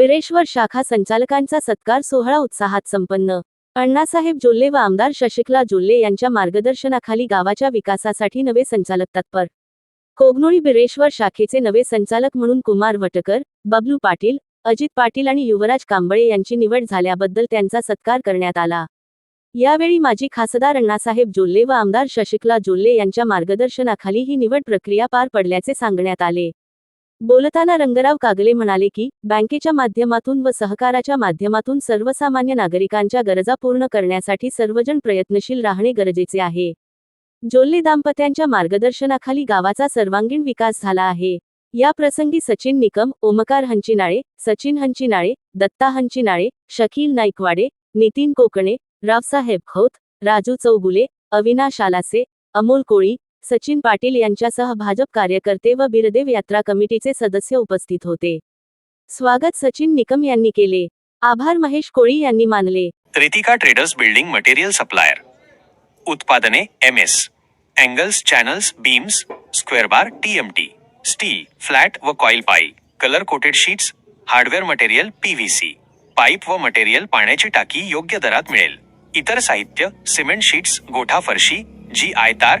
बिरेश्वर शाखा संचालकांचा सत्कार सोहळा उत्साहात संपन्न. अण्णासाहेब जोल्ले व आमदार शशिकला जोल्ले यांच्या मार्गदर्शनाखाली गावाच्या विकासासाठी नवे संचालक तत्पर. कोगनोळी बिरेश्वर शाखेचे नवे संचालक म्हणून कुमार वटकर बबलू पाटील अजित पाटील आणि युवराज कांबळे यांची निवड झाल्याबद्दल त्यांचा सत्कार करण्यात आला. यावेळी माजी खासदार अण्णासाहेब जोल्ले व आमदार शशिकला जोल्ले यांच्या मार्गदर्शनाखाली ही निवड प्रक्रिया पार पडल्याचे सांगण्यात आले. बोलताना रंगराव कागले म्हणाले की बँकेच्या माध्यमातून व सहकाराच्या माध्यमातून सर्वसामान्य नागरिकांच्या गरजा पूर्ण करण्यासाठी सर्वजण प्रयत्नशील राहणे गरजेचे आहे. जोल्ले दाम्पत्यांच्या मार्गदर्शनाखाली गावाचा सर्वांगीण विकास झाला आहे. या प्रसंगी सचिन निकम ओमकार हंचिनाळे सचिन हंचिनाळे दत्ता हंचिनाळे शकील नाईकवाडे नितीन कोकणे रावसाहेब खौत राजू चौगुले अविनाश आलासे अमोल कोळी सचिन पाटील यांच्यासह भाजप कार्यकर्ते व बिरदेव यात्रा कमिटीचे सदस्य उपस्थित होते. स्वागत सचिन निकम यांनी केले. आभार महेश कोळी यांनी मानले. Ritika traders building material supplier. उत्पादने M S. Angles channels beams square bar TMT steel flat व कॉईल पाई. Colour coated sheets hardware material PVC pipe व मटेरियल पाण्याची टाकी योग्य दरात मिळेल. इतर साहित्य सिमेंट शीट्स गोठा फरशी जी आयतार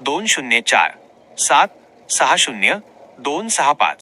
दोन शून्य चार सात सहा शून्य दोन सहा पाच.